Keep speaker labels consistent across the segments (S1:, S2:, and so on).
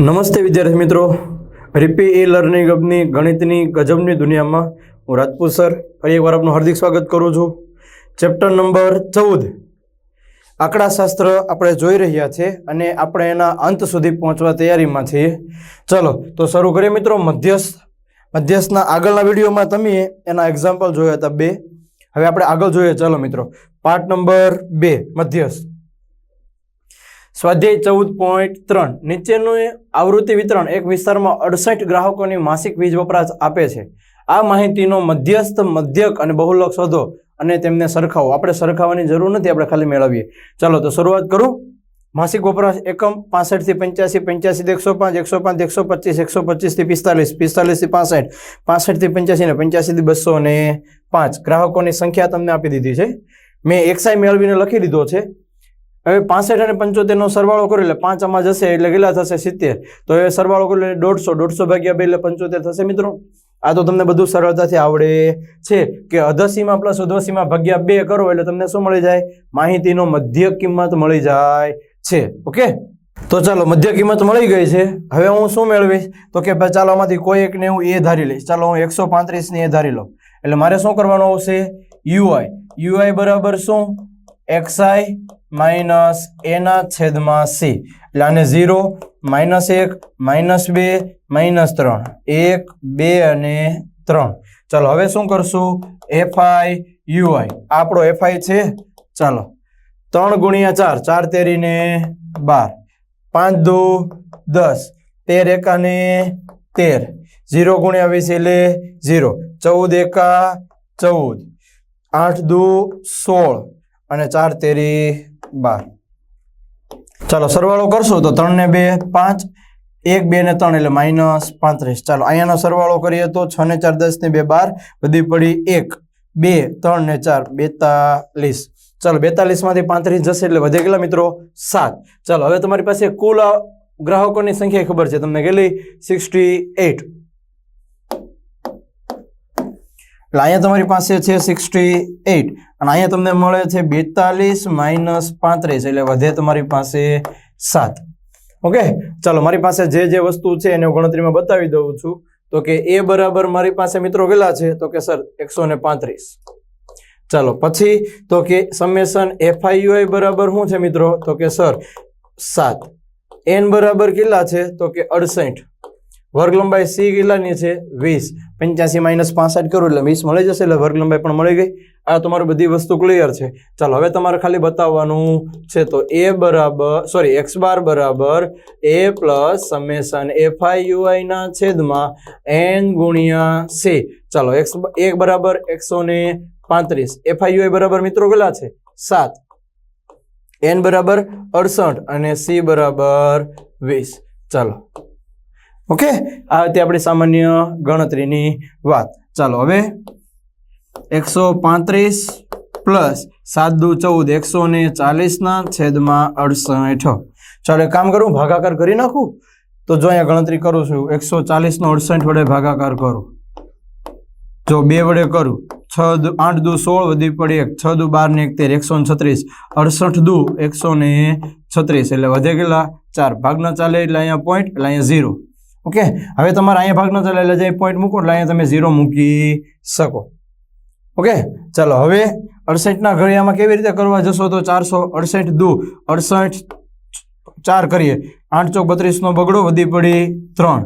S1: નમસ્તે વિદ્યાર્થી મિત્રો. રીપી ઈ લર્નિંગ હબની ગણિતની ગજબની દુનિયામાં હું રાજપૂત સર ફરી એકવાર આપનું હાર્દિક સ્વાગત કરું છું. ચેપ્ટર નંબર ચૌદ. આંકડાશાસ્ત્ર આપણે જોઈ રહ્યા છીએ અને આપણે એના અંત સુધી પહોંચવા તૈયારીમાં છીએ. ચલો, તો શરૂ કરીએ મિત્રો મધ્યસ્થ. મધ્યસ્થના આગળના વિડીયોમાં તમે એના એક્ઝામ્પલ જોયા હતા બે. હવે આપણે આગળ જોઈએ. ચલો મિત્રો. પાર્ટ નંબર બે, મધ્યસ્થ. સ્વાધ્યાય ચૌદ પોઈન્ટ ત્રણ. નીચેનું આવૃત્તિ વિતરણ એક વિસ્તારમાં અડસઠ ગ્રાહકોની માસિક વીજ વપરાશ આપે છે. આ માહિતીનો મધ્યસ્થ, મધ્યક અને બહુલક શોધો અને તેમને સરખાવો. આપણે સરખાવવાની જરૂર નથી, આપણે ખાલી મેળવીએ. ચાલો, તો શરૂઆત કરું. માસિક વપરાશ એકમ પાસઠથી પંચ્યાસી પંચ્યાસી એકસો પાંચ એકસો પાંચ એકસો પચીસ, એકસો પચીસથી પિસ્તાલીસ પિસ્તાલીસથી પાસઠ પાસઠથી પંચ્યાસી ને પંચ્યાસીથી બસો ને પાંચ. ગ્રાહકોની સંખ્યા તમને આપી દીધી છે. મેં એક્સાઈ મેળવીને લખી દીધો છે. હવે પાસઠ અને પંચોતેરનો સરવાળો કરો એટલે પાંચ આમાં જશે એટલે કેટલા થશે સિત્તેર. તો એ સરવાળો કરો એટલે દોઢસો દોઢસો ભાગ્યા બે એટલે પંચોતેર થશે મિત્રો. આ તો તમને બધું સરળતાથી આવડે છે કે અધસીમાં પ્લસ ઉધસીમાં ભાગ્યા બે કરો એટલે તમને શું મળી જાય? માહિતીનો મધ્ય કિંમત મળી જાય છે. ઓકે? તો ચાલો, મધ્ય કિંમત મળી ગઈ છે. હવે હું શું મેળવીશ? તો કે ભાઈ ચાલો આમાંથી કોઈ એકને હું એ ધારી લઈશ. ચાલો હું એકસો પાંત્રીસની એ ધારી લઉં. એટલે મારે શું કરવાનું આવશે? યુઆઈ યુઆઈ બરાબર શું? એક્સઆઈ માઇનસ એના છેદમાં સી. એટલે આને ઝીરો, માઇનસ એક, માઇનસ બે, માઇનસ ત્રણ. એક, બે અને ત્રણ. ચાલો, હવે શું કરશું? FI, UI. આપણો એફઆઈ છે. ચાલો. ત્રણ ગુણ્યા ચાર ચાર તેરીને બાર. પાંચ દો, દસ. તેર એકાને તેર. ઝીરો ગુણ્યા વીસ એટલે ઝીરો. ચૌદ એકા ચૌદ. આઠ દો, સોળ. અને ચાર તેરી બાર. ચાલો, સરવાળો કરશો તો ત્રણ ને બે, પાંચ, એક, બે ને ત્રણ એટલે માઇનસ પાંત્રીસ. ચાલો, અહીંયાનો સરવાળો કરીએ તો છ ને ચાર, દસ ને બે, બાર, બધી પડી એક. બે, ત્રણ ને ચાર, બેતાલીસ. ચાલો બેતાલીસમાંથી પાંત્રીસ જશે એટલે વધે કેટલા મિત્રો? સાત. ચાલો, હવે તમારી પાસે કુલ ગ્રાહકોની સંખ્યા ખબર છે. તમને કેટલી? Sixty eight. એટલે અહીંયા તમારી પાસે છે સિક્સટી એટ અને અહીંયા તમને મળે છે બેતાલીસ માઇનસ પાંત્રીસ, એટલે વધે તમારી પાસે સાત. ઓકે? ચાલો, મારી પાસે જે જે વસ્તુ છે એને હું ગણતરીમાં બતાવી દઉં છું. તો કે એ બરાબર મારી પાસે મિત્રો કેટલા છે? તો કે સર, એકસો પાંત્રીસ. ચાલો, પછી તો કે સમેશન એફઆઈયુઆઈ બરાબર શું છે મિત્રો? તો કે સર, સાત. એન બરાબર કેટલા છે? તો કે અડસઠ. વર્ગ લંબાઈ સી કેટલાની છે વીસ. પંચ્યાસી માઇનસ પાસઠ કરું એટલે વીસ મળી જશે એટલે વર્ગ લંબાઈ પણ મળી ગઈ. આ તમારું બધી વસ્તુ ક્લિયર છે. ચાલો, હવે તમારે ખાલી બતાવવાનું છે તો એ બરાબર સોરી એક્સ બાર બરાબર A plus summation F I U I ના છેદમાં એન ગુણ્યા સી ચાલો એક્સ એક બરાબર એકસો ને પાંત્રીસ. એફઆઈ યુઆઈ બરાબર મિત્રો કેટલા છે? સાત. એન બરાબર અડસઠ અને સી બરાબર વીસ. ચાલો. ઓકે? આ હતી આપણી સામાન્ય ગણતરીની વાત. ચાલો હવે એકસો પાંત્રીસ પ્લસ સાત દુ ચૌદ, એકસો ને ચાલીસના છેદમાં અડસઠ. ચાલો કામ કરું, ભાગાકાર કરી નાખું? તો જો અહીંયા ગણતરી કરું છું, એકસો ચાલીસનો અડસઠ વડે ભાગાકાર કરું. જો બે વડે કરું, છ દુ, આઠ દુ સોળ વધી પડી એક, છ દુ બાર ને એક તેર એકસો ને છત્રીસ. અડસઠ દુ, એકસો ને છત્રીસ, એટલે વધે કેટલા? ચાર. ભાગ ન ચાલે એટલે અહીંયા પોઈન્ટ એટલે અહીંયા ઝીરો ઓકે? હવે તમારે અહીંયા ભાગ ન ચાલે એટલે જે પોઈન્ટ મૂકો એટલે અહીંયા તમે ઝીરો મૂકી શકો. ઓકે? ચાલો, હવે અડસઠના ઘડિયામાં કેવી રીતે કરવા જશો તો ચારસો અડસઠ દુ. અડસઠ ચાર કરીએ. આઠ ચોક બત્રીસનો બગડો, વધી પડી ત્રણ.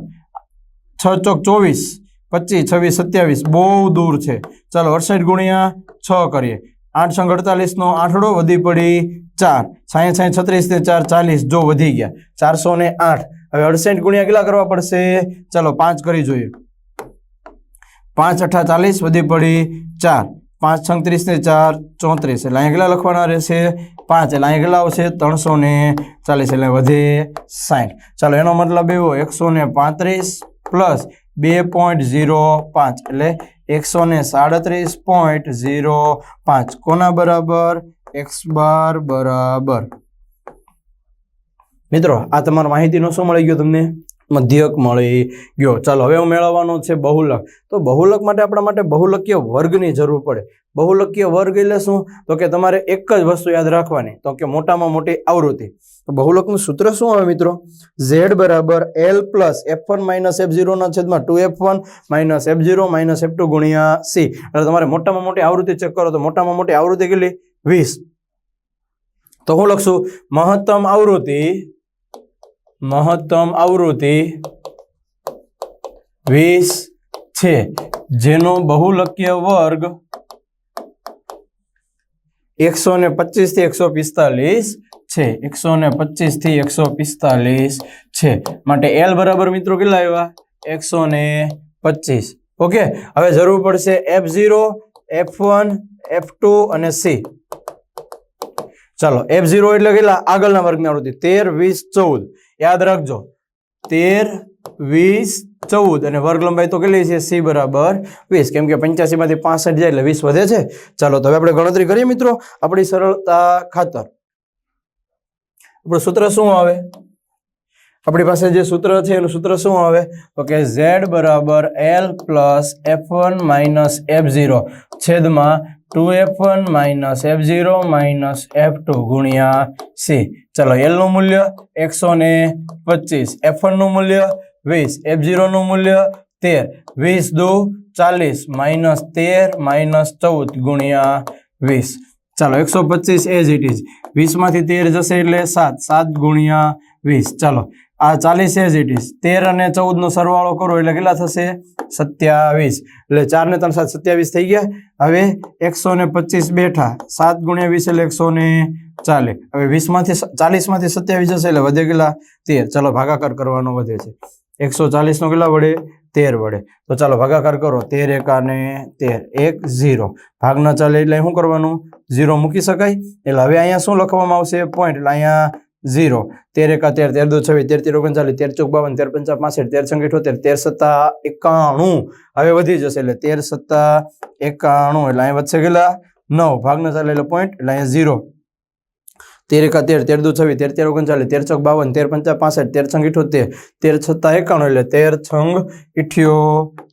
S1: છ ચોક ચોવીસ, પચીસ, છવ્વીસ, સત્યાવીસ, બહુ દૂર છે. ચાલો, અડસઠ ગુણ્યા છ કરીએ. આઠ અડતાલીસનો આઠડો, વધી પડી ચાર. સાહીઠ સાહીઠ છત્રીસ ને ચાર ચાલીસ, જો વધી ગયા. ચારસો ને આઠ. હવે અડસઠ ગુણ્યા કેટલા કરવા પડશે? ચાલો, પાંચ કરી જોઈએ. પાંચ અઠા ચાલીસ વધી પડી ચાર. પાંચ છત્રીસ ને ચાર, ચોત્રીસ. એટલે અહીંયા કેટલા લખવાના રહેશે? પાંચ. એટલે અહીંયા કેટલા આવશે? ત્રણસો ને ચાલીસ. એટલે વધે સાઠ. ચાલો, એનો મતલબ એવો, એકસો ને પાંત્રીસ પ્લસ બે પોઈન્ટ ઝીરો પાંચ. એટલે એકસો ને સાડત્રીસ પોઈન્ટ ઝીરો પાંચ. કોના બરાબર? એક્સ બાર બરાબર. મિત્રો, આ તમારા માહિતીનો શું મળી ગયો તમને? મધ્યક મળી ગયો. ચાલો, હવે હું મેળવવાનો છે બહુલક. તો બહુલક માટે આપણા માટે બહુલકીય વર્ગની જરૂર પડે. બહુલકીય વર્ગ એટલે શું? તો કે તમારે એક જ વસ્તુ યાદ રાખવાની. તો કે મોટામાં મોટી આવૃત્તિ. તો બહુલકનું સૂત્ર શું આવે મિત્રો? ઝેડ બરાબર L plus F one minus F ઝીરોના છેદમાં two F one minus F zero minus F two ગુણ્યા સી એટલે તમારે મોટામાં મોટી આવૃત્તિ ચેક કરો તો મોટામાં મોટી આવૃત્તિ કેટલી? વીસ. તો હું લખશું, મહત્તમ આવૃત્તિ મહત્તમ આવૃત્તિ વીસ છે, જેનો બહુલકીય વર્ગ એકસો ને પચીસથી એકસો પિસ્તાલીસ છે. એકસો ને પચીસ એકસો પિસ્તાલીસ છે. માટે એલ બરાબર મિત્રો કેટલા આવ્યા? એકસો ને પચીસ. ઓકે, હવે જરૂર પડશે F zero F one F two અને સી ચાલો એફ ઝીરો એટલે કેટલા? આગળના વર્ગની આવૃત્તિ, તેર, વીસ, ચૌદ. યાદ રાખજો. તેર, વીસ, ચૌદ અને વર્ગ લંબાઈ તો કેટલી છે? સી બરાબર વીસ. કેમ કે પંચ્યાસી માંથી પાસઠ જાય એટલે વીસ વધે છે. ચાલો, તો હવે આપણે ગણતરી કરીએ મિત્રો. આપણી સરળતા ખાતર. આપણું સૂત્ર શું આવે? આપણી પાસે જે સૂત્ર છે, એનું સૂત્ર શું આવે? તો કે ઝેડ બરાબર L plus F one minus F zero છેદમાં two F one minus F zero minus F two ગુણ્યા સી. ચલો એલનું મૂલ્ય એકસો ને પચીસ, એફ વનનું મૂલ્ય વીસ, એફ ઝીરોનું મૂલ્ય તેર, વીસ દુ ચાલીસ માઇનસ તેર માઇનસ ચૌદ ગુણ્યા વીસ. ચાલો એકસો પચીસ એઝ ઇટ ઇઝ વીસમાંથી તેર જશે એટલે સાત સાત ગુણ્યા વીસ. ચાલો આ ચાલીસ એઝ ઇટ ઇઝ તેર અને ચૌદનો સરવાળો કરો એટલે કેટલા થશે? સત્યાવીસ. એટલે ચાર ને ત્રણ સાત, સત્યાવીસ થઈ ગયા. હવે એકસો ને પચીસ બેઠા. સાત ગુણ્યા વીસ એટલે એકસો ને ચાલે હવે વીસમાંથી ચાલીસમાંથી સત્યાવીસ હશે એટલે વધે કેટલા? તેર. ચાલો ભાગાકાર કરવાનો વધે છે. એકસો ચાલીસનો કેટલા વડે? તેર વડે. તો ચાલો ભાગાકાર કરો. તેર એકાને તેર. એક ઝીરો. ભાગ ન ચાલે એટલે શું કરવાનું? ઝીરો મૂકી શકાય. એટલે હવે અહીંયા શું લખવામાં આવશે? પોઈન્ટ એટલે અહીંયા ઝીરો. તેર એકા તેર તેર દો છવ્વીસ તેર તેર ઓગણચાલીસ તેર ચોક બાવન તેર પંચા પાસઠ, તેર છંગ ઇઠોતેર તેર સત્તા એકાણું. હવે વધી જશે એટલે તેર સત્તા એકાણું. એટલે અહીંયા વધશે કેટલા? નવ. ભાગ ન ચાલે એટલે પોઈન્ટ એટલે અહીંયા ઝીરો. તેર એકા તેર તેર દુ છવ્વીસ તેર તેર ઓગણચાલીસ તેર ચોક બાવન તેર પંચા પાસઠ, તેર છંગ ઇઠોતેર તેર સત્તા એકાણું એટલે તેર છંગ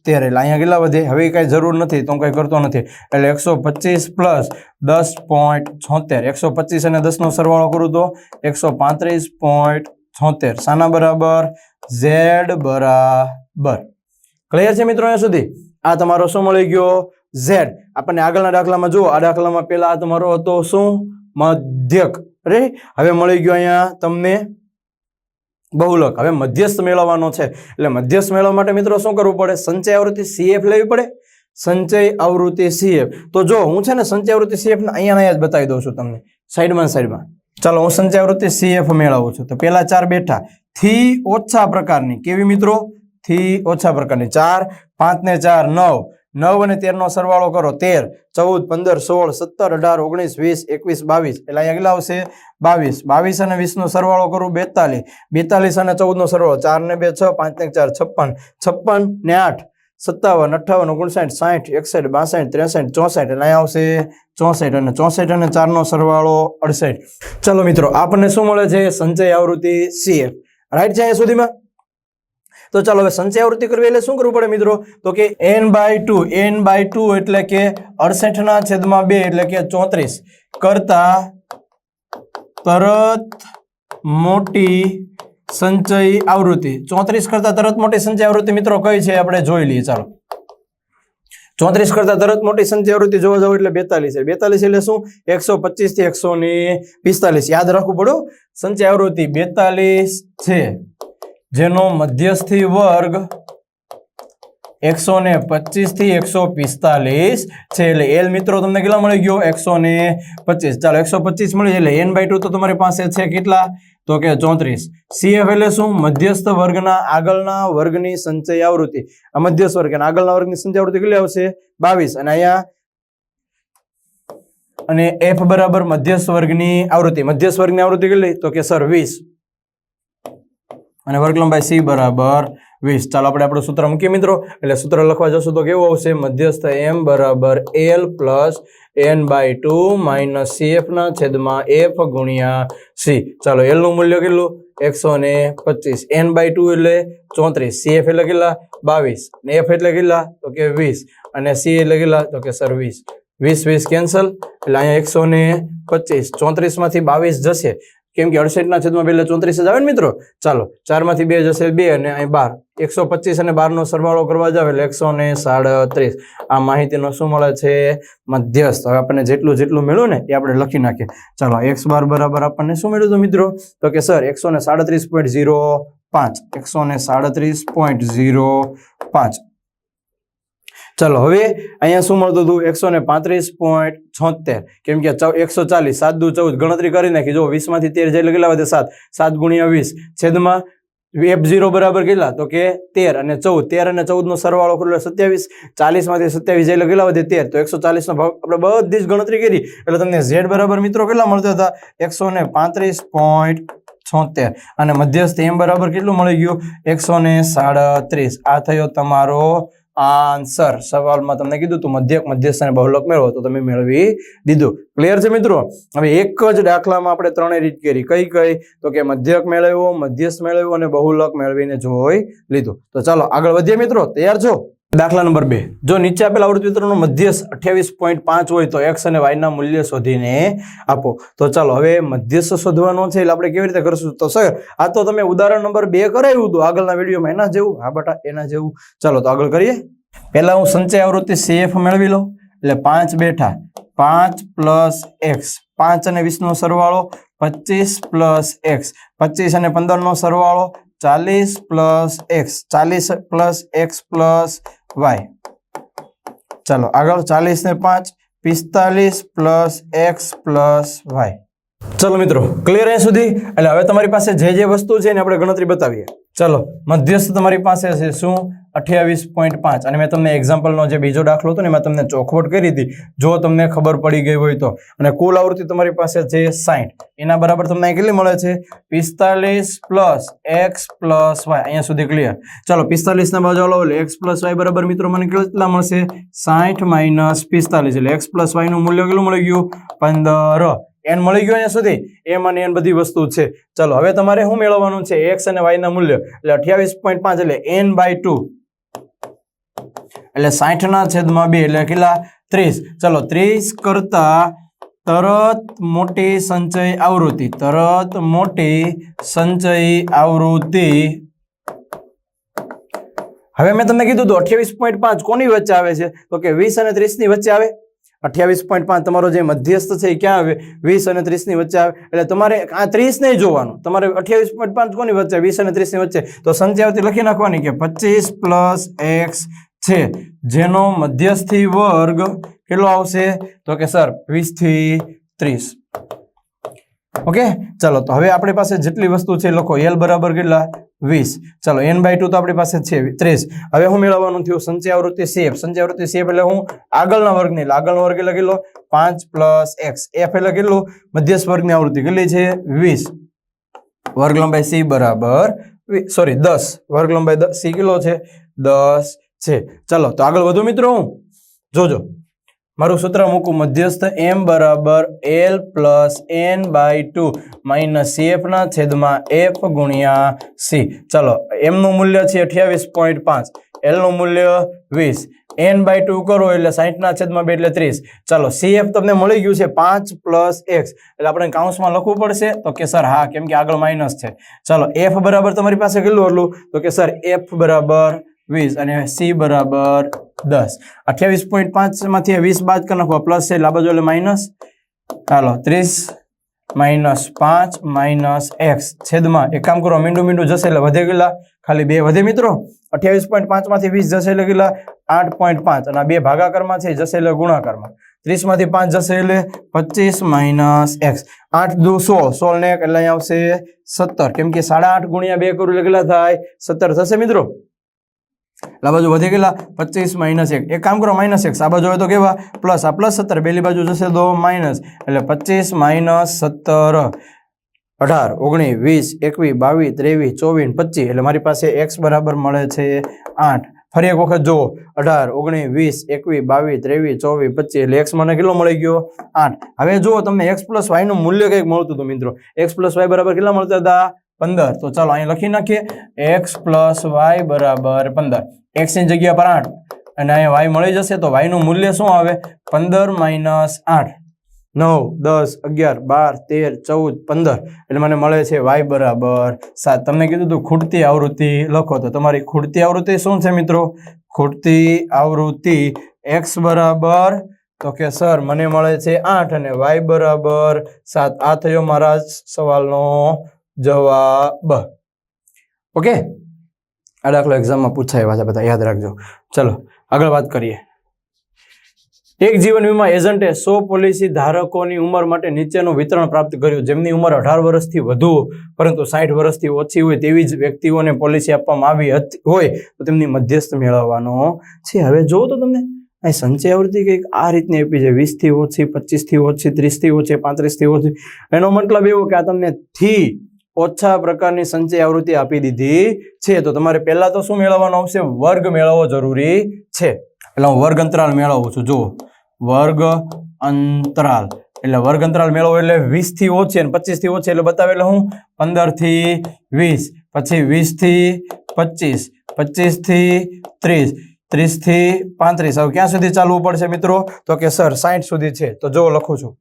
S1: ઇઠ્યોતેર એટલે અહીંયા કેટલા વધે? હવે કાંઈ જરૂર નથી, તો હું કાંઈ કરતો નથી. એટલે એકસો પચીસ પ્લસ દસ પોઈન્ટ છોતેર. એકસો પચીસ અને દસનો સરવાળો કરું તો એકસો પાંત્રીસ પોઈન્ટ છોતેર. સાના બરાબર? ઝેડ બરાબર. ક્લિયર છે મિત્રો અહીંયા સુધી? આ તમારો શું મળી ગયો? ઝેડ. આપણને આગળના દાખલામાં જુઓ. આ દાખલામાં પહેલાં તમારો હતો શું? મધ્યક. રે હવે મળી ગયો અહીંયા તમને બહુલક. હવે મધ્યસ્થ મેળવવાનો છે. એટલે મધ્યસ્થ મેળવવા માટે મિત્રો શું કરવું પડે? સંચય આવૃત્તિ સીએફ લેવી પડે? સંચય આવૃત્તિ સીએફ તો જો હું છે ને સંચય આવૃત્તિ સીએફ અહીંયા અહીંયા જ બતાવી દઉં છું તમને. સાઈડમાં સાઈડમાં. ચાલો હું સંચય આવૃત્તિ સીએફ મેળવું છું. તો પેલા ચાર બેઠા. થી ઓછા પ્રકારની. કેવી મિત્રો? થી ઓછા પ્રકારની. ચાર, પાંચ ને ચાર, નવ. નવ અને તેરનો સરવાળો કરો. તેર, ચૌદ, પંદર, સોળ, સત્તર, અઢાર, ઓગણીસ, વીસ, એકવીસ, બાવીસ. એટલે અહીંયા કેટલા આવશે? બાવીસ. બાવીસ અને વીસનો સરવાળો કરું બેતાલીસ. બેતાલીસ અને ચૌદનો સરવાળો ચાર ને બે, છ, પાંચ ને ચાર, છપ્પન. છપ્પન ને આઠ. સત્તાવન, અઠ્ઠાવન, ઓગણસાઠ, સાઠ, એકસઠ, બાસઠ, ત્રેસઠ, ચોસઠ. એટલે અહીંયા આવશે ચોસઠ અને ચોસઠ અને ચારનો સરવાળો અડસઠ. ચલો મિત્રો, આપણને શું મળે છે? સંચય આવૃત્તિ સીએફ રાઈટ છે અહીંયા સુધીમાં? તો ચાલો હવે સંચય આવૃત્તિ કરવી એટલે શું કરવું પડે મિત્રો? તો કે N by two N by two એટલે કે અડસઠના છેદમાં બે એટલે કે ચોત્રીસ કરતા તરત મોટી સંચય આવૃત્તિ. ચોત્રીસ કરતા તરત મોટી સંચય આવૃત્તિ મિત્રો કઈ છે? આપણે જોઈ લઈએ, ચાલો. ચોત્રીસ કરતા તરત મોટી સંચય આવૃત્તિ જોવા જાવ એટલે બેતાલીસ બેતાલીસ એટલે શું? એકસો પચીસથી એકસો ને યાદ રાખવું પડો સંચય આવૃત્તિ બેતાલીસ છે. જેનો મધ્યસ્થી વર્ગ એકસો ને પચીસથી એકસો પિસ્તાલીસ છે. એટલે એલ મિત્રો તમને કેટલા મળી ગયો? એકસો ને પચીસ. ચાલો, એકસો પચીસ મળી એટલે એન બાય ટુ તો તમારી પાસે છે કેટલા? તો કે ચોત્રીસ. સીએફ એટલે શું? મધ્યસ્થ વર્ગના આગળના વર્ગની સંચય આવૃત્તિ. આ મધ્યસ્થ વર્ગ અને આગળના વર્ગની સંચય આવૃત્તિ કેટલી આવશે? બાવીસ. અને અહીંયા અને એફ બરાબર મધ્યસ્થ વર્ગની આવૃત્તિ. મધ્યસ્થ વર્ગની આવૃત્તિ કેટલી? તો કે સર, વીસ. અને વર્ગ લંબાઈ સી બરાબર વીસ. ચાલો આપણે આપણું સૂત્ર મૂકીએ મિત્રો. એટલે સૂત્ર લખવા જશું તો કેવું આવશે? મધ્યસ્થ એમ બરાબર L plus N by two minus C એફના છેદમાં એફ ગુણ્યા સી. ચાલો એલનું મૂલ્ય કેટલું? એકસો ને પચીસ. એન બાય ટુ એટલે ચોત્રીસ. સી એફ એટલે કેટલા? બાવીસ. ને એફ એટલે કેટલા? તો કે વીસ. અને સી એટલે કેટલા? તો કે સર વીસ. વીસ વીસ કેન્સલ. એટલે અહીંયા એકસો ને પચીસ. ચોત્રીસમાંથી બાવીસ જશે. કેમ કે અડસઠના છેદમાં પહેલા ચોત્રીસ જ આવે ને મિત્રો? ચાલો, ચારમાંથી બે જશે બે અને અહીં બાર. એકસો પચીસ અને બારનો સરવાળો કરવા જાવ એટલે એકસો ને સાડત્રીસ. આ માહિતીનો શું મળે છે મધ્યસ્થ. હવે આપણને જેટલું જેટલું મળ્યું ને એ આપણે લખી નાખીએ. ચાલો એક્સ બાર બરાબર આપણને શું મળ્યું હતું મિત્રો? તો કે સર, એકસો ને સાડત્રીસ પોઈન્ટ ઝીરો પાંચ. એકસો ને સાડત્રીસ પોઈન્ટ ઝીરો પાંચ. ચાલો, હવે અહીંયા શું મળતું હતું? એકસો ને પાંત્રીસ પોઈન્ટ છોતેર. કેમ કે એકસો ચાલીસ, સાત દુ ચૌદ, ગણતરી કરી નાખી. જો વીસમાંથી તેર જાય લગેલા કેટલા વધે? સાત. સાત ગુણ્યા વીસ. છેદમાં એફ ઝીરો બરાબર કેટલા? તો કે તેર અને ચૌદ. તેર અને ચૌદનો સરવાળો કરો સત્યાવીસ. ચાલીસમાંથી સત્યાવીસ એટલે કેટલા વધે? તેર. તો એકસો ચાલીસનો ભાવ આપણે બધી જ ગણતરી કરી. એટલે તમને ઝેડ બરાબર મિત્રો કેટલા મળતા હતા? એકસો ને પાંત્રીસ પોઈન્ટ છોતેર. અને મધ્યસ્થ એમ બરાબર કેટલું મળી ગયું? એકસો ને સાડત્રીસ. આ થયો તમારો આન્સર સવાલમાં તમને કીધું તું મધ્યક મધ્યસ્થ અને બહુલક મેળવો, તો તમે મેળવી દીધું. ક્લિયર છે મિત્રો? હવે એક જ દાખલામાં આપણે ત્રણેય રીત કરી. કઈ કઈ? તો કે મધ્યક મેળવ્યો, મધ્યસ્થ મેળવ્યો અને બહુલક મેળવીને જોઈ લીધું. તો ચાલો આગળ વધીએ મિત્રો. તૈયાર છો? દાખલા નંબર બે. જો નીચે આપેલા આવૃત્તિ વિતરણનો મધ્યસ્થ અઠ્યાવીસ પોઈન્ટ પાંચ હોય તો એક્સ અને વાયના મૂલ્ય શોધીને આપો. તો ચાલો, હવે મધ્યસ્થ શોધવાનો છે એટલે આપણે કેવી રીતે કરશું? તો સર, આ તો તમે ઉદાહરણ નંબર બે કરાવ્યું હતું આગળના વિડીયોમાં એના જેવું. હા બટા, એના જેવું. ચાલો, તો આગળ કરીએ. પહેલા હું સંચય આવૃત્તિ સીએફ મેળવી લઉં. એટલે પાંચ બેઠા. પાંચ પ્લસ એક્સ પાંચ અને વીસ નો સરવાળો પચીસ પ્લસ એક્સ પચીસ અને પંદર નો સરવાળો ચાલીસ પ્લસ એક્સ, ચાલીસ પ્લસ એક્સ પ્લસ વાય. ચાલો, આગળ ચાલીસ ને પાંચ, પિસ્તાલીસ પ્લસ એક્સ પ્લસ વાય. ચલો મિત્રો ક્લિયર અહીંયા સુધી? એટલે હવે તમારી પાસે જે જે વસ્તુ છે ને આપણે ગણતરી બતાવીએ. ચલો, મધ્યસ્થ તમારી પાસે છે શું? અઠ્યાવીસ પોઈન્ટ પાંચ. અને મેં તમને એક્ઝામ્પલનો જે બીજો દાખલો હતો ને, એમાં તમને ચોખવટ કરી હતી. જો તમને ખબર પડી ગઈ હોય તો. અને કુલ આવૃત્તિ તમારી પાસે છે સાઠ એના બરાબર તમને કેટલી મળે છે? પિસ્તાલીસ પ્લસ એક્સ પ્લસ વાય. અહીંયા સુધી ક્લિયર ચાલો, પિસ્તાલીસના બાજુ લો એટલે એક્સ પ્લસ વાય બરાબર મિત્રો મને કેટલા મળશે? સાઠ માઇનસ પિસ્તાલીસ એટલે એક્સ પ્લસ વાયનું મૂલ્ય કેટલું મળી ગયું? પંદર. એન મળી ગયું અહીંયા સુધી? એમ અને એન બધી વસ્તુ છે. ચલો, હવે તમારે શું મેળવવાનું છે? એક્સ અને વાય ના મૂલ્ય. એટલે અઠ્યાવીસ પોઈન્ટ પાંચ એટલે એન બાય ટુ. એટલે સાઠના છેદમાં બે એટલે કેટલા? ત્રીસ. ચલો, ત્રીસ કરતા તરત મોટી સંચય આવૃત્તિ, તરત મોટી સંચય આવૃત્તિ. હવે મેં તમને કીધું હતું, અઠ્યાવીસ પોઈન્ટ પાંચ કોની વચ્ચે આવે છે? તો કે વીસ અને ત્રીસની વચ્ચે આવે. અઠ્યાવીસ પોઈન્ટ પાંચ તમારો જે મધ્યસ્થ છે એ ક્યાં આવે? વીસ અને ત્રીસની વચ્ચે આવે. એટલે તમારે આ ત્રીસ નહીં જોવાનું. તમારે અઠ્યાવીસ પોઈન્ટ પાંચ કોની વચ્ચે? વીસ અને ત્રીસની વચ્ચે. તો સંચય આવતી લખી નાખવાની કે પચીસ પ્લસ એક્સ છે. જેનો મધ્યસ્થી વર્ગ કેટલો આવશે? તો કે સર વીસથી ત્રીસ. ઓકે? ચાલો, તો હવે આપણી પાસે જેટલી વસ્તુ છે લખો. એલ બરાબર કેટલા? વીસ. ચાલો એન બાય ટુ તો આપણી પાસે છે ત્રીસ. હવે હું મેળવવાનું થયું? સંચયાવૃત્તિ સેફ. સંચયાવૃત્તિ સેફ એટલે હું આગળના વર્ગની આગળનો વર્ગ એટલે કેટલો? પાંચ પ્લસ એક્સ એફ એટલે કેટલું? મધ્યસ્થ વર્ગની આવૃત્તિ કેટલી છે? વીસ. વર્ગ લંબાઈ સી બરાબર સોરી દસ. વર્ગ લંબાઈ સી કેટલો છે? દસ. છે. ચાલો, તો આગળ વધુ મિત્રો હું જોજો. મારું સૂત્ર મૂકું. મધ્યસ્થ એમ બરાબર L plus N by two minus C એફના છેદમાં એફ ગુણ્યા સી ચલો એમનું મૂલ્ય છે અઠ્યાવીસ પોઈન્ટ પાંચ. એલનું મૂલ્ય વીસ. એન બાય ટુ કરો એટલે સાહીઠના છેદમાં બે એટલે ત્રીસ. ચાલો સીએફ તમને મળી ગયું છે પાંચ પ્લસ એક્સ એટલે આપણે કાઉન્સમાં લખવું પડશે. તો કે સર, હા, કેમ કે આગળ માઇનસ છે. ચાલો એફ બરાબર તમારી પાસે કેટલું હતું તો કે સર એફ બરાબર વીસ અને સી બરાબર દસ. અઠ્યાવીસ પોઈન્ટ પાંચમાંથી વીસ બાદ કરી નાખો. પ્લસ છે લાંબા જોઈએ માઇનસ. ચાલો, ત્રીસ માઇનસ પાંચ માઇનસ એક્સ. છેદમાં, એક કામ કરો, મીંડું મીંડું જશે એટલે વધે ગયેલા ખાલી બે વધે મિત્રો. અઠ્યાવીસ પોઈન્ટ પાંચમાંથી વીસ જશે એટલે ગયેલા આઠ પોઈન્ટ પાંચ. અને બે ભાગાકારમાં છે, જશે એટલે ગુણાકારમાં. ત્રીસમાંથી પાંચ જશે એટલે પચીસ માઇનસ એક્સ. આઠ દુ સો, સોળ ને એટલે અહીંયા આવશે સત્તર. કેમ કે સાડા આઠ ગુણ્યા બે કરું કેટલા થાય? સત્તર થશે મિત્રો. આ બાજુ વધી ગયેલા પચીસ માઇનસ એક. એક કામ કરો માઇનસ એક્સ આ બાજુ હોય તો કેવા? પ્લસ આ પ્લસ સત્તર. પહેલી બાજુ જશે તો માઇનસ એટલે પચીસ માઇનસ સત્તર. અઢાર, ઓગણીસ, વીસ, એકવીસ, બાવીસ, ત્રેવીસ, ચોવીસ, પચીસ. એટલે મારી પાસે એક્સ બરાબર મળે છે આઠ. ફરી એક વખત જુઓ. અઢાર, ઓગણીસ, વીસ, એકવીસ, બાવીસ, ત્રેવીસ, ચોવીસ, પચીસ. એટલે એક્સ મને કેટલો મળી ગયો? આઠ. હવે જુઓ, તમને એક્સ પ્લસ વાયનું મૂલ્ય કંઈક મળતું હતું મિત્રો. એક્સ પ્લસ વાય બરાબર કેટલા મળતા હતા? પંદર. તો ચાલો અહીં લખી નાખીએ. એક્સ પ્લસ વાય બરાબર પંદર. એક્સની જગ્યા પર આઠ. અને અહીંયા વાય મળી જશે તો વાયનું મૂલ્ય શું આવે? પંદર માઇનસ આઠ. નવ, દસ, અગિયાર, બાર, તેર, ચૌદ, પંદર. એટલે મને મળે છે વાય બરાબર સાત. તમને કીધું હતું ખૂટતી આવૃત્તિ. લખો તો તમારી ખૂટતી આવૃત્તિ શું છે મિત્રો? ખૂટતી આવૃત્તિ એક્સ બરાબર તો કે સર મને મળે છે આઠ અને વાય બરાબર સાત. આ થયો મારા સવાલનો જવાબ. ઓકે? આ દાખલો એક્ઝામમાં પૂછાય એવા છે બધા, યાદ રાખજો. ચલો, આગળ વાત કરીએ. એક જીવન વીમા એજન્ટે સો પોલિસી ધારકોની ઉંમર માટે નીચેનું વિતરણ પ્રાપ્ત કર્યું. જેમની ઉંમર અઢાર વર્ષથી વધુ, પરંતુ સાઠ વર્ષથી ઓછી હોય તેવી જ વ્યક્તિઓને પોલિસી આપવામાં આવી હતી, હોય તો તેમની મધ્યસ્થ મેળવવાનો છે. હવે જોવો તો તમને, અહીં સંચય આવૃત્તિ કંઈક આ રીતની આપી છે. વીસથી ઓછી પચીસથી ઓછી, ત્રીસથી ઓછી, પાંત્રીસથી ઓછી. એનો મતલબ એવો કે આ તમને થી ઓછા પ્રકારની સંચય આવૃત્તિ આપી દીધી છે. તો તમારે પહેલાં તો શું મેળવવાનો આવશે? વર્ગ મેળવવો જરૂરી છે. એટલે હું વર્ગ અંતરાલ મેળવું છું. જુઓ. વર્ગ અંતરાલ એટલે વર્ગ અંતરાલ મેળવો એટલે વીસથી ઓછી અને પચીસથી ઓછી એટલે બતાવે એટલે હું પંદરથી વીસ, પછી વીસથી પચીસ પચીસથી ત્રીસ ત્રીસથી પાંત્રીસ. હવે ક્યાં સુધી ચાલવું પડશે મિત્રો? તો કે સર સાઠ સુધી છે. તો જો લખું છું.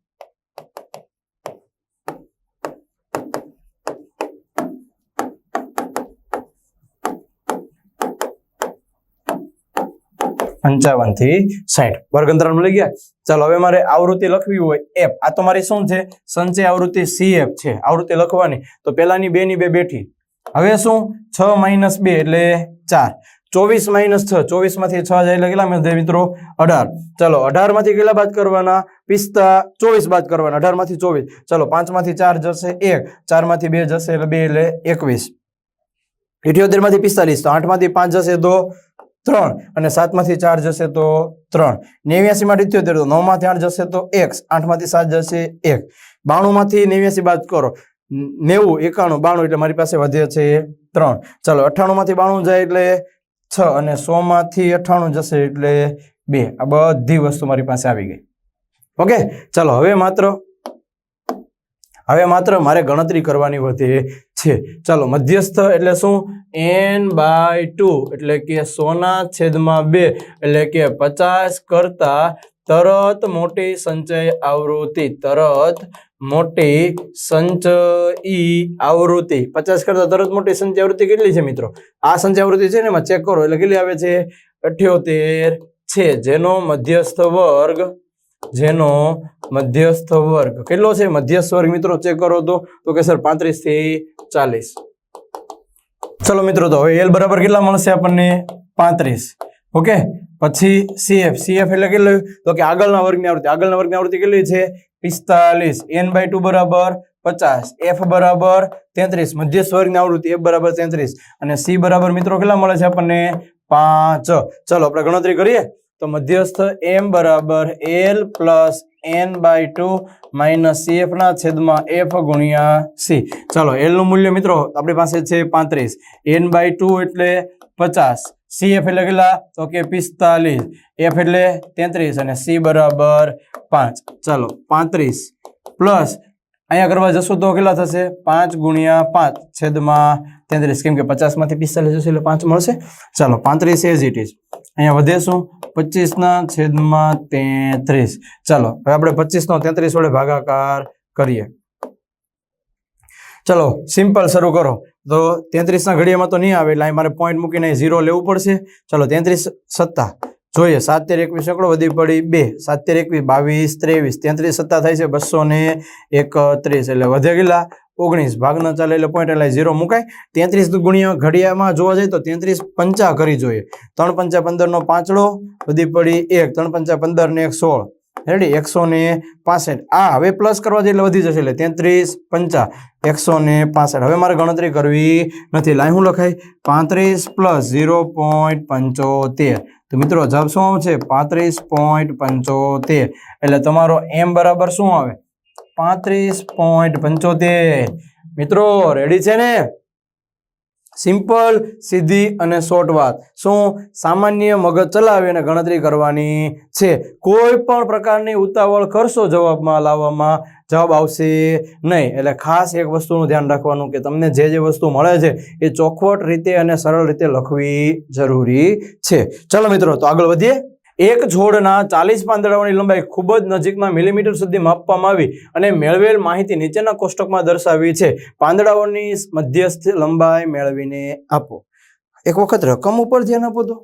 S1: પંચાવનથી સાઠ વર્ગ અંતરાલ મળી ગયા. ચાલો, હવે મારે આવૃત્તિ લખવી હોય એફ આ તો મારી શું છે? સંચય આવૃત્તિ સી એફ છે. આવૃત્તિ લખવાની. તો પેલાની બે ની બે બેઠી. હવે શું? છ માઇનસ બે એટલે ચાર. ચોવીસ માઇનસ છ. ચોવીસમાંથી છ જાય એટલે કેટલા મિત્રો? અઢાર. ચલો અઢારમાંથી કેટલા બાદ કરવાના? પિસ્તા ચોવીસ બાદ કરવાના. અઢારમાંથી ચોવીસ. ચલો પાંચમાંથી ચાર જશે એક. ચારમાંથી બે જશે એટલે બે એટલે એકવીસ. ઇઠ્યોતેરમાંથી પિસ્તાલીસ. તો આઠમાંથી પાંચ જશે તો ત્રણ. અને સાતમાંથી ચાર જશે તો ત્રણ. નેવ્યાસીમાંથી ઇથ્યોતેર તો નવમાંથી આઠ જશે તો એક. આઠમાંથી સાત જશે એક. બાણુંમાંથી નેવ્યાસી બાદ કરો. નેવું, એકાણું, બાણું એટલે મારી પાસે વધે છે ત્રણ. ચાલો, અઠ્ઠાણુંમાંથી બાણું જાય એટલે છ અને સોમાંથી અઠ્ઠાણું જશે એટલે બે. આ બધી વસ્તુ મારી પાસે આવી ગઈ. ઓકે? ચાલો, હવે માત્ર હવે માત્ર મારે ગણતરી કરવાની વધે છે. ચાલો, મધ્યસ્થ એટલે શું? એન બાય ટુ એટલે કે સોના છેદમાં બે એટલે કે પચાસ કરતા તરત મોટી સંચય આવૃત્તિ, તરત મોટી સંચયી આવૃત્તિ. પચાસ કરતા તરત મોટી સંચય આવૃત્તિ કેટલી છે મિત્રો? આ સંચય આવૃત્તિ છે ને એમાં ચેક કરો એટલે કેટલી આવે છે? અઠ્યોતેર છે. જેનો મધ્યસ્થ વર્ગ, જેનો મધ્યસ્થ વર્ગ. કેટલો છે? મધ્યસ્થ વર્ગ મિત્રો ચેક કરો તો તો કે સર પાંત્રીસથી ચાલીસ. ચલો મિત્રો, તો હવે એલ બરાબર કેટલા મળશે આપણને? પાંત્રીસ. ઓકે? પછી સીએફ સીએફ એટલે કેટલું? તો કે આગળના વર્ગની આવૃત્તિ. આગળના વર્ગની આવૃત્તિ કેટલી છે? પિસ્તાલીસ. એન બાય ટુ બરાબર પચાસ. એફ બરાબર તેત્રીસ. મધ્યસ્થ વર્ગની આવૃત્તિ એફ બરાબર તેત્રીસ. અને સી બરાબર મિત્રો કેટલા મળે છે આપણને? પાંચ. ચલો, આપણે ગણતરી કરીએ. તો મધ્યસ્થ એમ બરાબર L plus N by two minus CF ના છેદમાં એફ ગુણ્યા સી ચાલો એલનું મૂલ્ય મિત્રો આપણી પાસે છે પાંત્રીસ. એન બાય ટુ એટલે પચાસ. સીએફ એટલે કેટલા? તો કે પિસ્તાલીસ. એફ એટલે તેત્રીસ અને સી બરાબર પાંચ. ચાલો, પાંત્રીસ પ્લસ અહીંયા કરવા જશો તો કેટલા થશે? પાંચ ગુણ્યા પાંચ છેદમાં તેત્રીસ કેમ કે પચાસમાંથી પિસ્તાલીસ જશે એટલે પાંચ મળશે. ચાલો, પાંત્રીસ એઝ ઇટ ઇઝ અહીંયા વધે શું પચીસના છેદમાં તેત્રીસ. ચાલો, હવે આપણે પચીસનો તેત્રીસ વડે ભાગાકાર કરીએ. ચલો સિમ્પલ શરૂ કરો. તો તેત્રીસના ઘડિયામાં તો નહીં આવે એટલે અહીં મારે પોઈન્ટ મૂકીને ઝીરો લેવું પડશે. ચલો, તેત્રીસ સત્તા. જોઈએ સાત તેર એકવીસ એકડો વધી પડી બે સાત તેર એકવીસ, બાવીસ, ત્રેવીસ, તેત્રીસ સત્તા થાય છે, બસો ને એકત્રીસ. એટલે વધે ગયેલા ઓગણીસ ભાગ ન ચાલે એટલે પોઈન્ટ એટલે ઝીરો મુકાય. તેત્રીસ ગુણ્યા ઘડિયામાં જોવા જઈએ તો તેત્રીસ પંચા કરી જોઈએ. ત્રણ પંચા પંદર નો પાંચડો વધી પડી એક, ત્રણ પંચા પંદર ને એક સોળ. રેડી એકસો ને પાસઠ. આ હવે પ્લસ કરવા જઈએ એટલે વધી જશે એટલે તેત્રીસ પંચા. એકસો ને પાસઠ. હવે મારે ગણતરી કરવી નથી. લાઈ શું લખાય? પાંત્રીસ પ્લસ ઝીરો પોઈન્ટ પંચોતેર. તો મિત્રો જવાબ શું આવશે? પાંત્રીસ પોઈન્ટ પંચોતેર. એટલે તમારો એમ બરાબર શું આવે? પાંત્રીસ પોઈન્ટ પંચોતેર. મિત્રો રેડી છે ને? સિમ્પલ સીધી અને શોર્ટ વાત. શું? સામાન્ય મગજ ચલાવી અને ગણતરી કરવાની છે. કોઈ પણ પ્રકારની ઉતાવળ કરશો જવાબમાં લાવવામાં. જવાબ આવશે નહીં. એટલે ખાસ એક વસ્તુનું ધ્યાન રાખવાનું કે તમને જે જે વસ્તુ મળે છે એ ચોખવટ રીતે અને સરળ રીતે લખવી જરૂરી છે. ચલો મિત્રો, તો આગળ વધીએ. એક છોડના ચાલીસ પાંદડાઓની લંબાઈ ખૂબ જ નજીકમાં મિલીમીટર સુધી માપવામાં આવી અને મેળવેલ માહિતી નીચેના કોષ્ટકમાં દર્શાવી છે. પાંદડાઓની મધ્યસ્થ લંબાઈ મેળવીને આપો. એક વખત રકમ ઉપર ધ્યાન આપો તો.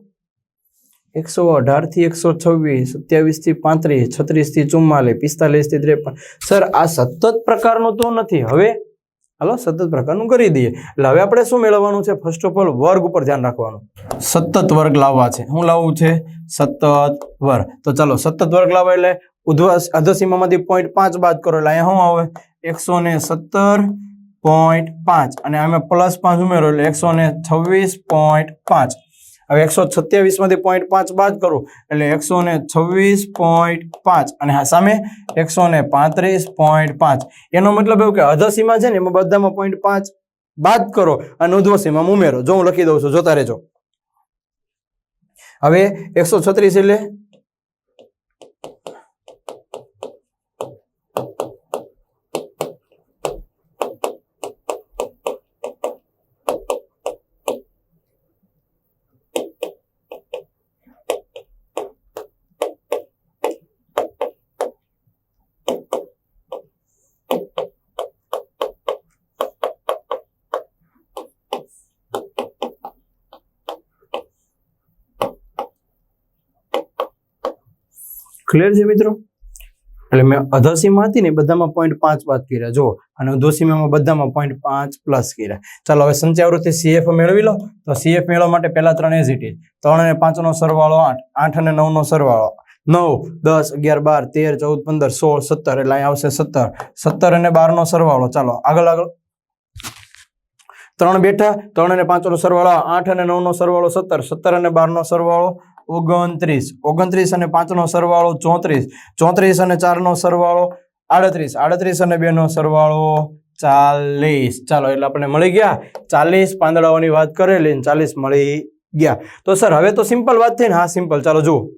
S1: એકસો અઢારથી એકસો છવ્વીસ, સત્યાવીસથી પાંત્રીસ, છત્રીસથી ચુમ્માલીસ, પિસ્તાલીસથી ત્રેપન. સર, આ સતત પ્રકારનું તો નથી. હવે, હાલો, સતત પ્રકારનું કરી દઈએ. એટલે હવે આપણે શું મેળવવાનું છે? ફર્સ્ટ ઓફ ઓલ વર્ગ ઉપર ધ્યાન રાખવાનું. સતત વર્ગ લાવવા છે. શું લાવવું છે? સતત વર્ગ. તો ચાલો, સતત વર્ગ લાવવા એટલે ઉધ્વ અધસીમામાંથી પોઈન્ટ પાંચ બાદ કરો એટલે અહીંયા શું આવે? એકસો ને સત્તર પોઈન્ટ પાંચ. અને આમે પ્લસ પાંચ ઉમેરો એટલે એકસો ને છવ્વીસ પોઈન્ટ પાંચ. હવે એકસો સત્યાવીસમાંથી પોઈન્ટ પાંચ બાદ કરું, એટલે એકસો ને છવ્વીસ પોઈન્ટ પાંચ અને સામે એકસો ને પાંત્રીસ પોઈન્ટ પાંચ. એનો મતલબ એવું કે અધસીમાં છે ને, એમાં બધામાં પોઈન્ટ પાંચ બાદ કરો અને ઉધ્વસીમાં ઉમેરો. જો હું લખી દઉં છું, જોતા રહેજો. હવે એકસો છત્રીસ એટલે ક્લિયર છે મિત્રો? એટલે મેં અધસીમાં હતી ને બધામાં પોઈન્ટ પાંચ બાદ કર્યા. જો અને ઉધોસીમામાં બધામાં પોઈન્ટ પાંચ પ્લસ કર્યા. ચાલો, હવે સંચયાવૃત્તિ સીએફ મેળવી લો. તો સીએફ મેળવવા માટે પહેલા ત્રણ એઝીટી ત્રણ અને પાંચનો સરવાળો આઠ. આઠ અને નવનો સરવાળો. નવ, દસ, અગિયાર, બાર, તેર, ચૌદ, પંદર, સોળ, સત્તર. એટલે અહીં આવશે સત્તર. સત્તર અને બારનો સરવાળો. ચાલો, આગળ આગળ. ત્રણ બેઠા, ત્રણ અને પાંચનો સરવાળો. આઠ અને નવનો સરવાળો સત્તર. સત્તર અને બારનો સરવાળો ઓગણત્રીસ. ઓગણત્રીસ અને પાંચનો સરવાળો ચોત્રીસ. ચોત્રીસ અને ચારનો સરવાળો આડત્રીસ. આડત્રીસ અને બેનો સરવાળો ચાલીસ. ચાલો, એટલે આપણે મળી ગયા ચાલીસ પાંદડાઓની વાત કરેલી ચાલીસ મળી ગયા. તો સર, હવે તો સિમ્પલ વાત થઈ ને? હા, સિમ્પલ. ચાલો, જુઓ.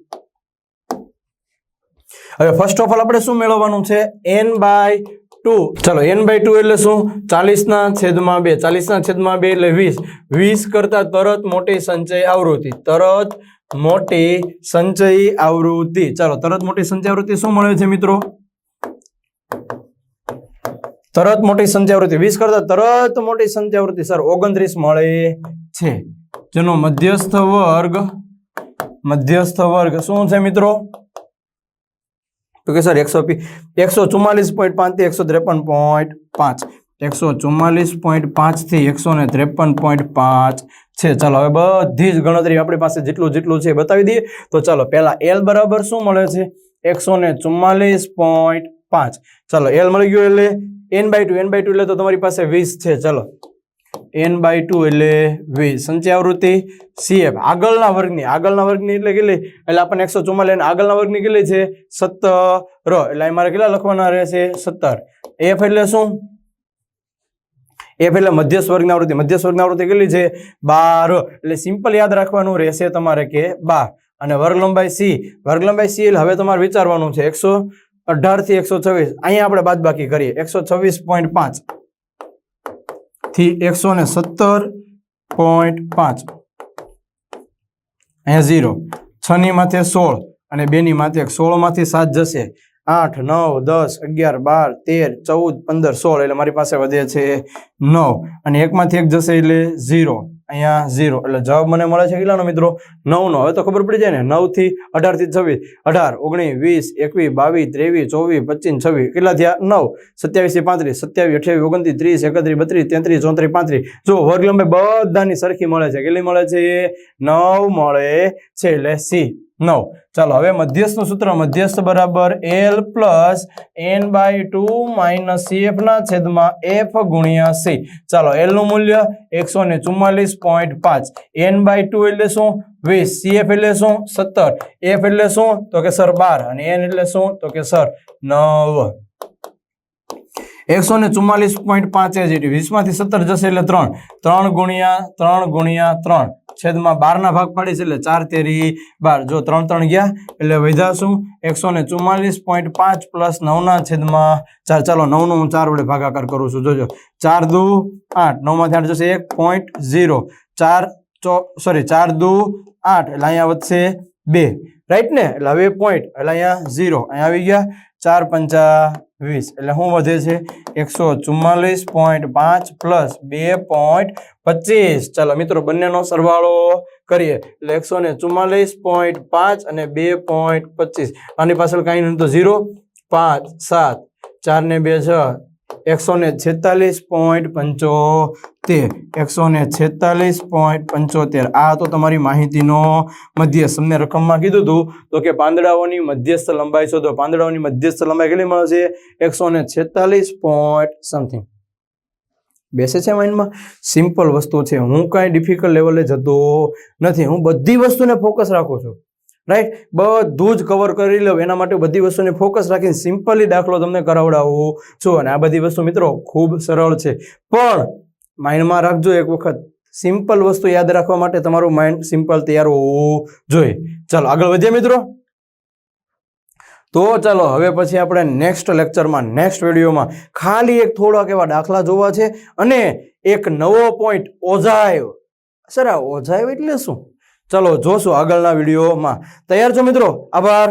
S1: હવે ફર્સ્ટ ઓફ ઓલ આપણે શું મેળવવાનું છે? N by two. ચાલો એન બાય ટુ એટલે શું? ચાલીસના છેદમાં બે. ચાલીસના છેદમાં બે એટલે વીસ. વીસ કરતા તરત મોટી સંચય આવૃત્તિ. તરત મોટી સંચય આવૃત્તિ. ચાલો, તરત મોટી સંચય આવૃત્તિ શું મળે છે મિત્રો? તરત મોટી સંચય આવૃત્તિ. વીસ કરતા તરત મોટી સંચય આવૃત્તિ. સર, ઓગણત્રીસ મળે છે. જેનો મધ્યસ્થ વર્ગ મધ્યસ્થ વર્ગ શું છે મિત્રો? તો સર, એકસો એકસો ચુમ્માલીસ પોઈન્ટ પાંચથી એકસો ત્રેપન પોઈન્ટ પાંચ. એકસો ચુમ્માલીસ પોઈન્ટ પાંચથી એકસો ને ત્રેપન પોઈન્ટ પાંચ. છે. ચાલો, હવે બધી જ ગણતરી આપણી પાસે જેટલું જેટલું છે બતાવી દઈએ. તો ચાલો, પહેલા એલ બરાબર શું મળે છે? એકસો ને ચુમ્માલીસ પોઈન્ટ પાંચ. ચાલો એલ મળી ગયું એટલે N by two N by two એટલે તો તમારી પાસે વીસ છે. ચાલો. એન બાય ટુ એટલે વીસ. સંચય આવૃત્તિ સીએફ આગળના વર્ગની આગળના વર્ગની એટલે કેટલી? એટલે આપણને એકસો ચુમ્માલીસ આગળના વર્ગની કેટલી છે? સત્તર. એટલે મારે કેટલા લખવાના રહેશે? સત્તર. એફ એટલે શું? એફ એટલે મધ્યસ્થ વર્ગની આવૃત્તિ. મધ્યસ્થ વર્ગના આવૃત્તિ કેટલી છે? બાર. એટલે સિમ્પલ યાદ રાખવાનું રહેશે તમારે કે બાર. અને વર્ગલંબાઈ સી. વર્ગલંબાઈ સી એટલે હવે તમારે વિચારવાનું છે એકસો અઢારથી એકસો છવ્વીસ. અહીંયા આપણે બાદબાકી કરીએ. એકસો છવ્વીસ પોઈન્ટ પાંચ. થી એકસો ને સત્તર પોઈન્ટ પાંચ. અહીંયા ઝીરો છની માથે સોળ અને બેની માથે એક. સોળ સાત જશે. આઠ, નવ, દસ, અગિયાર, બાર, તેર, ચૌદ, પંદર, સોળ એટલે મારી પાસે વધે છે નવ. અને એકમાંથી એક જશે એટલે ઝીરો. અહીંયા ઝીરો. એટલે જવાબ મને મળે છે કેટલાનો મિત્રો? નવનો. હવે તો ખબર પડી જાય ને. નવથી અઢારથી છવ્વીસ. અઢાર, ઓગણીસ, વીસ, એકવીસ, બાવીસ, ત્રેવીસ, ચોવીસ, પચીસ, છવ્વીસ. કેટલા થયા? નવ. સત્યાવીસથી પાંત્રીસ. સત્યાવીસ, અઠ્યાવીસ, ઓગણત્રીસ, ત્રીસ, એકત્રીસ, બત્રીસ, તેત્રીસ, ચોત્રીસ, પાંત્રીસ. જો વર્ગ લંબાઈ બધાની સરખી મળે છે. કેટલી મળે છે? નવ મળે છે. એટલે સી. નવ. ચાલો, હવે મધ્યસ્થનું સૂત્ર, મધ્યસ્થ બરાબર L plus N by two minus CF ના છેદમાં એફ ગુણ્યા સી ચાલો એલનું મૂલ્ય એકસો ને ચુમ્માલીસ પોઈન્ટ પાંચ. એન બાય ટુ એટલે શું? વીસ. સીએફ એટલે શું? સત્તર. એફ એટલે શું? તો કે સર, બાર. અને એન એટલે શું? તો કે સર, નવ. એકસો ને ચુમ્માલીસ પોઈન્ટ પાંચ એ જેટી વીસમાંથી સત્તર જશે એટલે ત્રણ. ત્રણ ગુણ્યા ત્રણ ગુણ્યા ત્રણ. છેદમાં બારના ભાગ પાડી છે એટલે ચાર તેરી બાર. જો ત્રણ ત્રણ ગયા એટલે વધ્યા એકસો ને ચુમ્માલીસ પોઈન્ટ પાંચ પ્લસ નવના છેદમાં ચાર. ચાલો નવનો હું ચાર વડે ભાગાકાર કરું છું. જોજો. ચાર દુ આઠ. નવમાંથી આઠ જશે એક પોઈન્ટ ઝીરો ચાર ચો સોરી ચાર દુ આઠ. એટલે અહીંયા વધશે બે. રાઈટ ને? એટલે હવે પોઈન્ટ એટલે અહીંયા ઝીરો અહીંયા આવી ગયા. ચાર પંચા વીસ. એટલે શું વધે છે? એકસો ચુમ્માલીસ પોઈન્ટ પાંચ પ્લસ બે પોઈન્ટ પચીસ. ચાલો મિત્રો, બંનેનો સરવાળો કરીએ. એટલે એકસો ને ચુમ્માલીસ પોઈન્ટ પાંચ અને બે પોઈન્ટ પચીસ. આની પાછળ કાંઈ નહીં તો ઝીરો, પાંચ, સાત. ચાર ને બે છ. એકસો ને છેતાલીસ પોઈન્ટ પંચોતેર એકસો ને છેતાલીસ પોઈન્ટ પંચોતેર. આ તો તમારી માહિતીનો મધ્યસ્થ. તમને રકમમાં કીધું હતું તો કે પાંદડાઓની મધ્યસ્થ લંબાઈ શોધો. પાંદડાઓની મધ્યસ્થ લંબાઈ કેટલી મળશે? એકસો ને છેતાલીસ પોઈન્ટ સમથિંગ. બેસે છે માઇન્ડમાં? સિમ્પલ વસ્તુ છે. હું કાંઈ ડિફિકલ્ટ લેવલે જતો નથી. હું બધી વસ્તુને ફોકસ રાખું છું. રાઈટ? બધું જ કવર કરી લઉં. એના માટે બધી વસ્તુને ફોકસ રાખીને સિમ્પલી દાખલો તમને કરાવડાવું છું. અને આ બધી વસ્તુ મિત્રો ખૂબ સરળ છે. પણ માઇન્ડમાં રાખજો એક વખત. સિમ્પલ વસ્તુ યાદ રાખવા માટે તમારું માઇન્ડ સિમ્પલ તૈયાર હોવું જોઈએ. ચાલો, આગળ વધીએ મિત્રો. તો ચાલો, હવે પછી આપણે નેક્સ્ટ લેક્ચરમાં નેક્સ્ટ વિડીયોમાં ખાલી એક થોડાક એવા દાખલા જોવા છે અને એક નવો પોઈન્ટ ઓઝાયો. સર, આ ઓઝાયો એટલે શું? ચલો, જોશું આગળના વિડીયોમાં તૈયાર છો મિત્રો? આભાર.